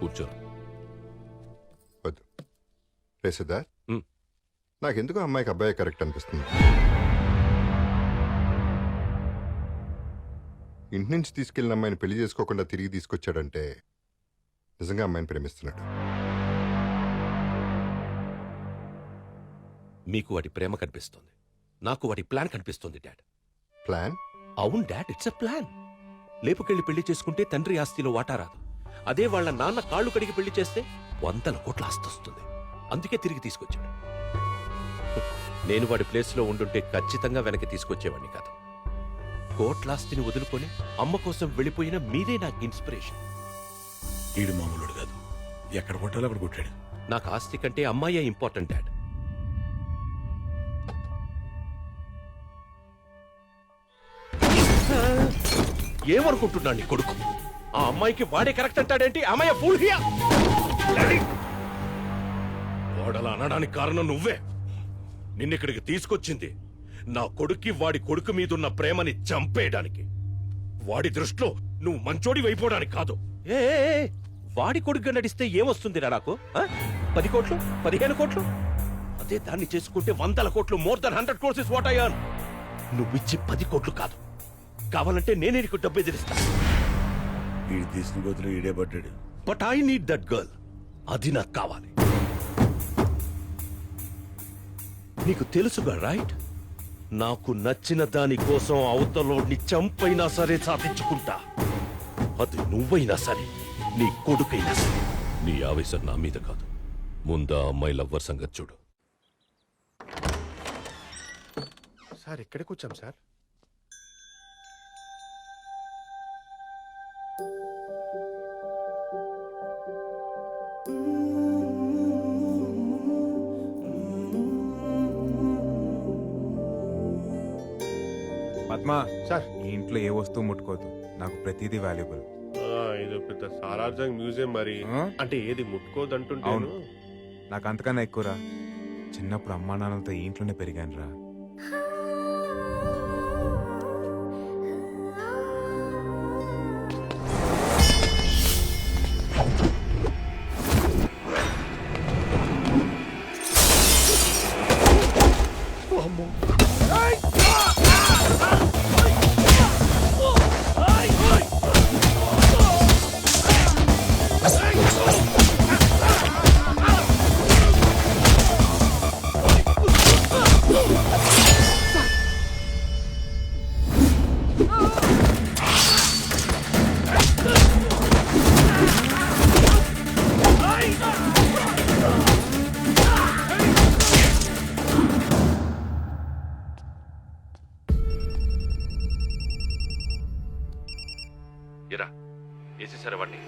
కూర్చో. వద్దు. రే సిద్ధార్థ్. నాకెందుకు అమ్మాయికి అబ్బాయి కరెక్ట్ అనిపిస్తుంది. ఇంటి నుంచి తీసుకెళ్ళిన అమ్మాయిని పెళ్ళి చేసుకోకుండా తిరిగి తీసుకొచ్చాడంటే నిజంగా అమ్మాయిని ప్రేమిస్తున్నాడు. మీకు వాడి ప్రేమ కనిపిస్తుంది. నాకు వాడి ప్లాన్ కనిపిస్తుంది డాడ్. ప్లాన్? అవును డాడ్. It's a plan. లేపుకెళ్ళి పెళ్ళి చేసుకుంటే తండ్రి ఆస్తిలో వాటా రాదు. అదే వాళ్ళ నాన్న కాళ్ళు కడిగి పెళ్ళి చేస్తే వందల కోట్ల ఆస్తి వస్తుంది. అందుకే తిరిగి తీసుకొచ్చాడు. నేను వాడి ప్లేస్లో ఉండుంటే ఖచ్చితంగా వెనక్కి తీసుకొచ్చేవాడిని కాదు. కోట్లాస్తిని వదులుకొని అమ్మ కోసం వెళ్ళిపోయిన మీరే నాకు ఇన్స్పిరేషన్. ఈడు మామూలుడు కాదు. ఎక్కడ కొట్టాలో అక్కడ కొట్టాడు. నాకు ఆస్తి కంటే అమ్మాయే ఇంపార్టెంట్ డాడ్. ఏమనుకుంటున్నాడు నీ కొడుకు? ఆ అమ్మాయికి వాడే కరెక్ట్ అంటాడేంటి? అమ్మాయి ఫుల్ హియా? వాడలా అనడానికి కారణం నువ్వే. నిన్నిక్కడికి తీసుకొచ్చింది నా కొడుక్కి వాడి కొడుకు మీదున్న ప్రేమని చంపేయడానికి. వాడి దృష్టిలో నువ్వు మంచోడి వైపోవడానికి కాదు. ఏ ఏ, ఏ, వాడి కొడుకుగా నడిస్తే ఏమొస్తుందిరా నాకు? ఆ? పది కోట్లు? పదిహేను కోట్లు? అదే దాన్ని చేసుకుంటే వందల కోట్లు more than hundred crores is what Ayaan నువ్విచ్చి పది కోట్లు కాదు. కావాలంటే నేనే నీకు డబ్బు ఎదిరిస్తా. ఈడు తీసిన గోతులు ఈడే పడ్డాడు. But I need that girl అది నాకు కావాలి. నీకు తెలుసుగా రైట్ నాకు నచ్చిన దాని కోసం అవతలోని చంపైనా సరే సాధించుకుంటా. అది నువ్వైనా సరే నీ కొడుకైనా సరే. నీ ఆవేశం నా మీద కాదు. ముందా అమ్మాయి లవ్వర్ సంగతి చూడు. సార్ ఇక్కడికి వచ్చాం సార్. పద్మ సార్. ఈ ఇంట్లో ఏ వస్తువు ముట్టుకోవద్దు నాకు ప్రతిదీ వాల్యుబుల్. ఆ, ఇది పెద్ద సారార్జంగ్ మ్యూజియం మరి. ఆ? అంటే ఏది ముట్టుకోదంటుంటాను? అవును. నాకు అంతకన్నా ఎక్కువరా. చిన్నప్పుడు అమ్మా నాన్నలతో ఈ ఇంట్లోనే పెరిగాను రా ఇరా వేసేసారా వాడిని?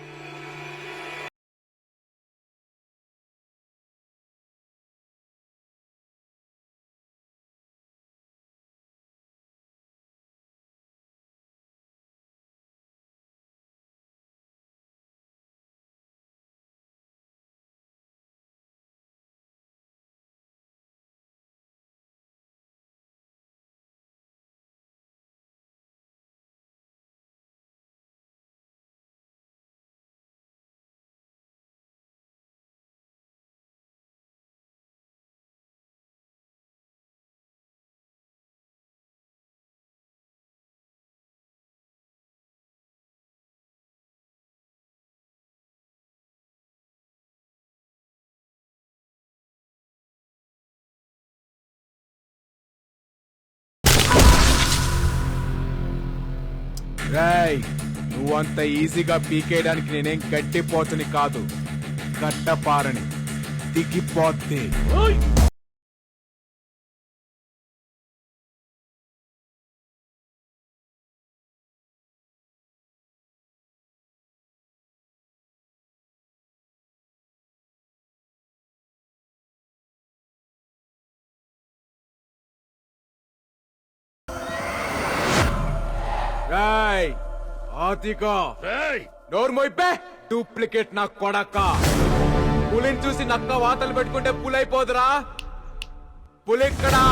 రాయ్ నువ్వంత ఈజీగా పీకేయడానికి నేనేం గట్టిపోతుని కాదు. కట్టపారని దిగిపోతే రాయ్ ఆతికా. నోరు మోయిపే. డూప్లికేట్ నా కొడక. పులిని చూసి నక్క వాతలు పెట్టుకుంటే పులైపోదురా. పులిక్కడా.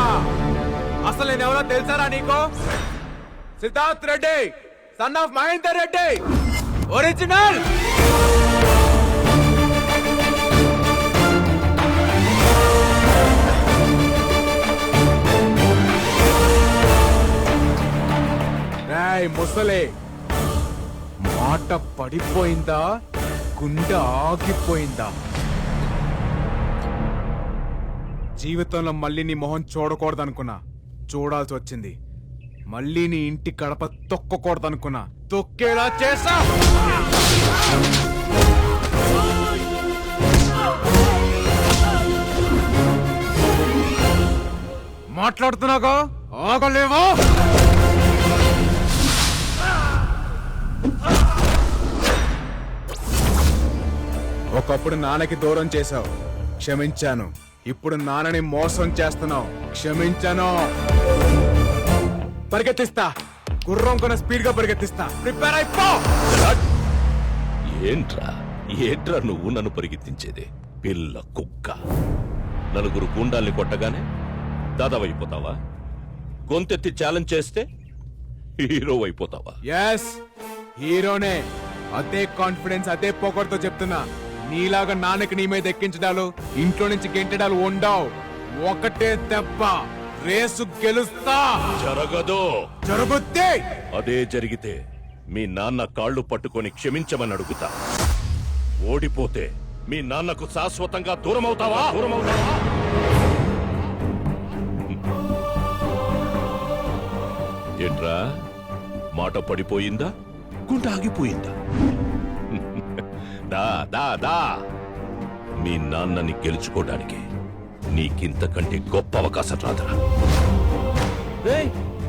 అసలు నేను ఎవరో తెలుసారా నీకు? Siddharth Reddy son of Mahender Reddy. Original. Roy ముసలే. మాట పడిపోయిందా? గుండె ఆగిపోయిందా? జీవితంలో మళ్ళీ నీ మొహం చూడకూడదనుకున్నా. చూడాల్సి వచ్చింది. మళ్ళీ నీ ఇంటి కడప తొక్కకూడదనుకున్నా. తొక్కేలా చేసా? మాట్లాడుతున్నాగా ఆగలేవా? ఒకప్పుడు నాన్నకి దూరం చేశావు. క్షమించాను. ఇప్పుడు నాన్నని మోసం చేస్తున్నావు. క్షమించాను. పరిగెత్తిస్తా. గుర్రం కొన స్పీడ్గా పరిగెత్తిస్తా. ప్రిపేర్ అయిపో. ఏంట్రా? ఏంట్రా నువ్వు నన్ను పరిగెత్తించేది? పిల్ల కుక్క. నలుగురు గుండాల్ని కొట్టగానే దాదావైపోతావా? గొంతెత్తి ఛాలెంజ్ చేస్తే హీరో అయిపోతావా? ఎస్ హీరోనే అదే కాన్ఫిడెన్స్ అదే పొగర్తో చెప్తున్నా. నీలాగా నాన్నకి నీ మీద ఎక్కించడాలు ఇంట్లో నుంచి గెంటడాలు ఉండవు. ఒకటే దెబ్బ రేసు గెలుస్తా. జరగదు. జరుగుద్ది. అదే జరిగితే మీ నాన్న కాళ్ళు పట్టుకొని క్షమించమని అడుగుతా. ఓడిపోతే మీ నాన్నకు శాశ్వతంగా దూరం అవుతావా దూరం అవుతావా ఏంట్రా? మాట పడిపోయిందా? గుండె ఆగిపోయిందా? దా దా దా. మీ నాన్నని గెలుచుకోవడానికి నీకింతకంటే గొప్ప అవకాశం రాదురా.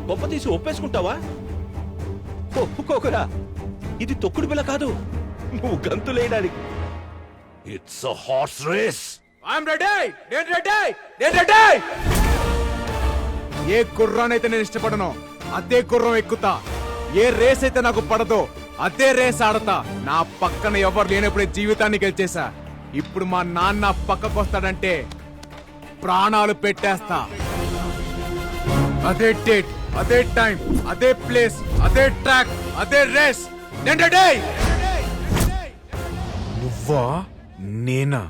గొప్ప తీసి ఒప్పేసుకుంటావా? ఒప్పుకోకురా. ఇది తొక్కుడు పిల్ల కాదు. నువ్వు గంతులేయడానికి it's a horse race I'm ready నేను రెడీ నేను రెడీ ఏ గుర్రానైతే నేను ఇష్టపడను అదే గుర్రం ఎక్కుతా. ఏ రేస్ అయితే నాకు పడదో అదే రేస్ ఆడతా. నా పక్కన ఎవరు లేనప్పుడే జీవితాన్ని గెలిచేసా ఇప్పుడు మా నాన్న పక్కకు వస్తాడంటే ప్రాణాలు పెట్టేస్తా. అదే డేట్ అదే టైం అదే ప్లేస్ అదే ట్రాక్ అదే రేస్. నువ్వా నేనా?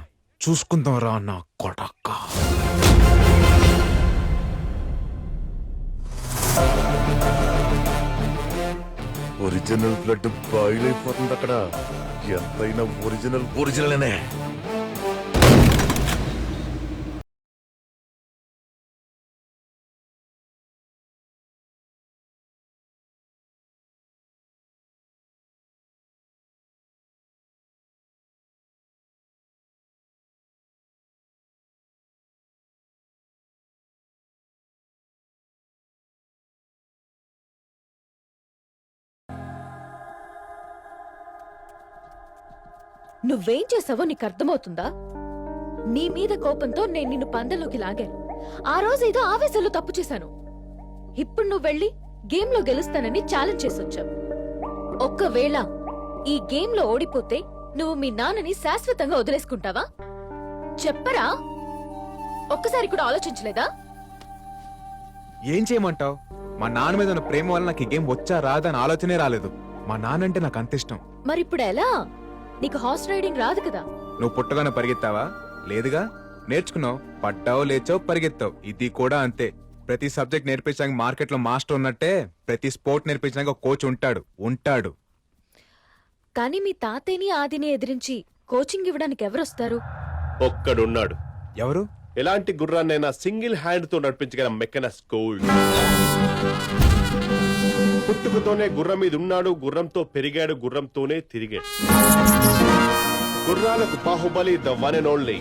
చూసుకుందాం రా నా కొడక్క ఒరిజినల్ బ్లడ్ బాయిల్ అయిపోతుంది అక్కడ ఎంతైనా ఒరిజినల్ ఒరిజినల్ అనే నువ్వేం చేసావో నీకు అర్థమవుతుందా నీ మీద కోపంతో నేను నిన్ను పందెంలోకి లాగాను. ఆ రోజు ఏదో ఆవేశంలో తప్పు చేశాను. ఇప్పుడు నువ్వు వెళ్ళి గేమ్లో గెలుస్తానని ఛాలెంజ్ చేసొచ్చావు. ఒక్కవేళ ఈ గేమ్లో ఓడిపోతే నువ్వు మీ నాన్నని శాశ్వతంగా వదిలేసుకుంటావా? చెప్పరా? ఒక్కసారి కూడా ఆలోచించలేదా? ఏం చేయమంటావు? మా నాన్న మీద ఉన్న ప్రేమ వల్ల నాకు ఈ గేమ్ వచ్చా రాదా అని ఆలోచనే రాలేదు. మా నాన్న అంటే నాకు అంత ఇష్టం. మరిప్పుడు ఎలా? నీకు హార్స్ రైడింగ్ రాదు కదా. నువ్వు పుట్టగానే పరిగెత్తావా? లేదుగా? నేర్చుకున్నావు. పడ్డావు లేచావు పరిగెత్తావు. ఇది కూడా అంతే. ప్రతి సబ్జెక్ట్ నేర్పించడానికి మార్కెట్లో మాస్టర్ ఉన్నట్టే ప్రతి స్పోర్ట్ నేర్పించడానికి ఒక కోచ్ ఉంటాడు. ఉంటాడు. కానీ మీ తాతయ్యని ఆదిని ఎదిరించి కోచింగ్ ఇవ్వడానికి ఎవరొస్తారు? ఒక్కడున్నాడు. ఎవరు? ఎలాంటి గుర్రాన్నైనా సింగిల్ హ్యాండ్తో నడిపించగల మెక్కనస్ గోల్డ్ పుట్టుకతోనే గుర్రం మీద ఉన్నాడు గుర్రంతో పెరిగాడు గుర్రంతోనే తిరిగాడు గుర్రాలకు Baahubali the one and only.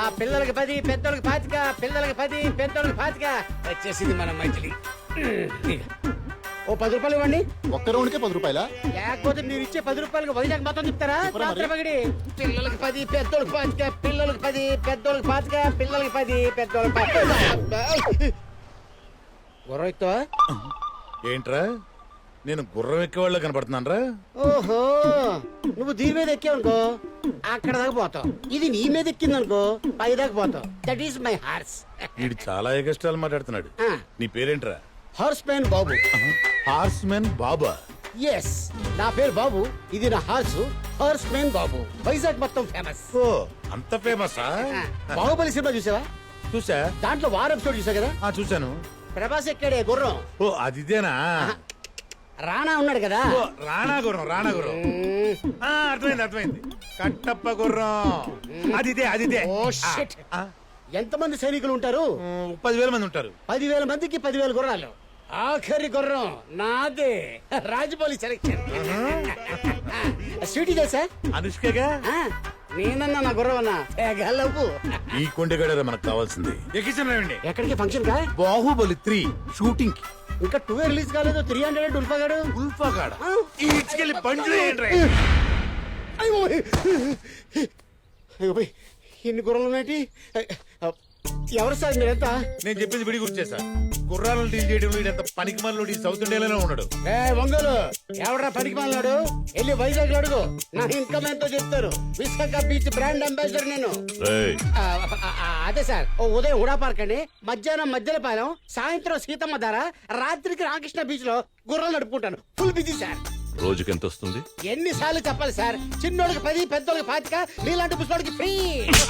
ఆ పిల్లలకి పది పెద్దోళ్ళకి పాతిక పిల్లలకి పది పెద్దోళ్ళకి పాతిక. వచ్చేసింది మన మైథిలి. ఓ పది రూపాయలు ఇవ్వండి. ఒక్క రౌండ్కే పది రూపాయల? లేకపోతే మీరు ఇచ్చే పది రూపాయలకు వైజాగ్ మొత్తం చెప్తారా రాత్రి పగిడి. పిల్లలకి పది పెద్దోళ్ళకి పాతిక పిల్లలకి పది పెద్దోళ్ళకి పాతిక పిల్లలకి పది పెద్దోళ్ళకి పాతిక. ఏంట్రా? నేను గుర్రం ఎక్కేవాళ్ళ కనపడుతున్నానరా? ఓహో నువ్వు దీని మీద ఎక్కావనుకో అక్కడ దాకా పోతావు. ఇది నీ మీద ఎక్కిందనుకో పై దాకా పోతావు. దట్ ఈస్ మై హార్స్ వీడు చాలా ఎగస్ట్రాలు మాట్లాడుతున్నాడు. నీ పేరేంట్రా? Horse man Babu horse men Baba yes నా పేరు బాబు ఇది నా horse horse main Babu Vizag మొత్తం ఫేమస్ ఓ అంత ఫేమసా బాహుబలి సినిమా చూసావా? చూసా. దాంట్లో వారం ఎపిసోడ్ చూసా కదా? ఆ చూశాను. ప్రభాస్ ఎక్కడే గుర్రం. ఓ అదిదేనా? రాణా ఉన్నాడు కదా? ఓ రాణా గుర్రం రాణా గుర్రం. ఆ, అర్థమైంది అర్థమైంది. కట్టప్ప గుర్రం. అదిదే అదిదే. ఓ షిట్ ఎంతమంది సైనికులు ఉంటారు? పదివేల మంది ఉంటారు. పదివేల మందికి పదివేల గుర్రాలు. ఆఖరి గుర్రం నాదే రాజమౌళి సెలెక్షన్ స్వీటీ తెలుసా అనుష్కగా ఆ, నేనన్నా నా గుర్రం అన్నా తెగలవు ఈ కొండగడ మనకు కావాల్సింది ఎక్కించండి ఎక్కడికి ఫంక్షన్ కా బాహుబలి త్రీ షూటింగ్కి ఇంకా టూ రిలీజ్ కాలేదు త్రీ హండ్రెడ్ ఉల్ఫాగాడు ఉల్ఫాగాడ అయ్యో అయ్యో పోయ్. ఇన్ని గుర్రాలు ఉన్నాయి ఎవరు సార్ మీరంతా? నేను చెప్పేది విడి గుర్తు చేశా గుర్రాలను డీల్ చేయడం వీడంత పనికి మనలో సౌత్ ఇండియాలోనే ఉన్నాడు. ఏ ఒంగోలు ఎవడ్రా పనికి మాలినాడు వెళ్ళి వైజాగ్ అడుగు. నా ఇన్కమ్ ఎంతో చెప్తారు. విశాఖ బీచ్ బ్రాండ్ అంబాసిడర్ నేను. ఆ, ఆ, ఆ, అదే సార్. ఓ ఉదయం హుడా పార్క్ అండి. మధ్యాహ్నం మధ్యలపాలెం సాయంత్రం సీతమ్మ ధార రాత్రికి రామకృష్ణ బీచ్లో గుర్రాలు నడుపుకుంటాను. Full busy sir. రోజుకి ఎంత వస్తుంది ఎన్నిసార్లు చెప్పాలి సార్? చిన్నోడికి పది పెద్దోడికి పాతిక మీలాంటి ముసలోడికి ఫ్రీ.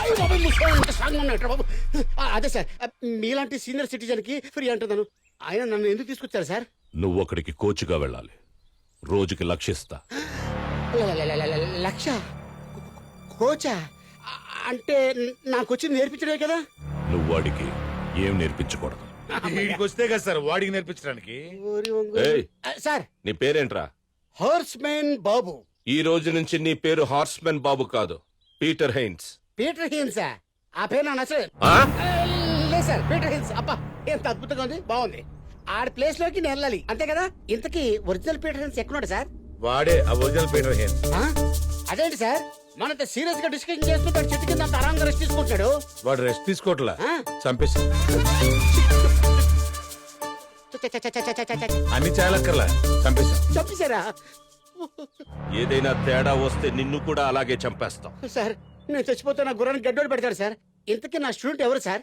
అయ్యో ముసలోడు స్ట్రాంగ్ ఉన్నాడు బాబు. ఆ, అదే సార్ ఆ, మీలాంటి సీనియర్ సిటిజన్కి ఫ్రీ అంటున్నాను. ఆయన నన్ను ఎందుకు తీసుకొచ్చారు సార్? నువ్వు అక్కడికి కోచ్గా వెళ్ళాలి. రోజుకి లక్షిస్తా ల- ల- ల- లక్ష? కోచా? ఆ, అంటే నాకు వచ్చి నేర్పించడే కదా? నువ్వు వాడికి ఏం నేర్పించకూడదు. వీడికి వస్తే కదా సార్ వాడికి నేర్పించడానికి. ఓరి ఒంగోలు. ఏయ్. ఆ, సార్. నీ పేరేంట్రా? Horse men Babu. ఈ రోజు నుంచి నీ పేరు హార్స్మెన్ బాబు కాదు పీటర్ హైన్స్. Peter Hince? ఆ పేరు నా నచ్చలేదు ఆ? ఆ, లేదు సార్ పీటర్ హిన్స్. అబ్బా ఎంత అద్భుతంగా ఉంది. బాగుంది. ఆడ ప్లేస్లోకి నేను వెళ్ళాలి. అంతే కదా? ఇంతకీ ఒరిజినల్ పీటర్ హిన్స్ ఎక్కడున్నాడు సార్? వాడే ఆ ఒరిజినల్ పీటర్ హేన్ ఆ? అదేంటి సార్? మనతో సీరియస్గా డిస్కషన్ చేస్తుంటాడు చెట్టు కింద అంత ఆరాంగా రెస్ట్ తీసుకుంటున్నాడు. వాడు రెస్ట్ తీసుకోవట్లా? ఆ? చంపేసి అన్ని చంపేశారా ఏదైనా తేడా వస్తే నిన్ను కూడా అలాగే చంపేస్తాం సార్ నేను చచ్చిపోతే నా గుర్రానికి గడ్డోడు పెడతాడు సార్ ఇంతకీ నా స్టూడెంట్ ఎవరు సార్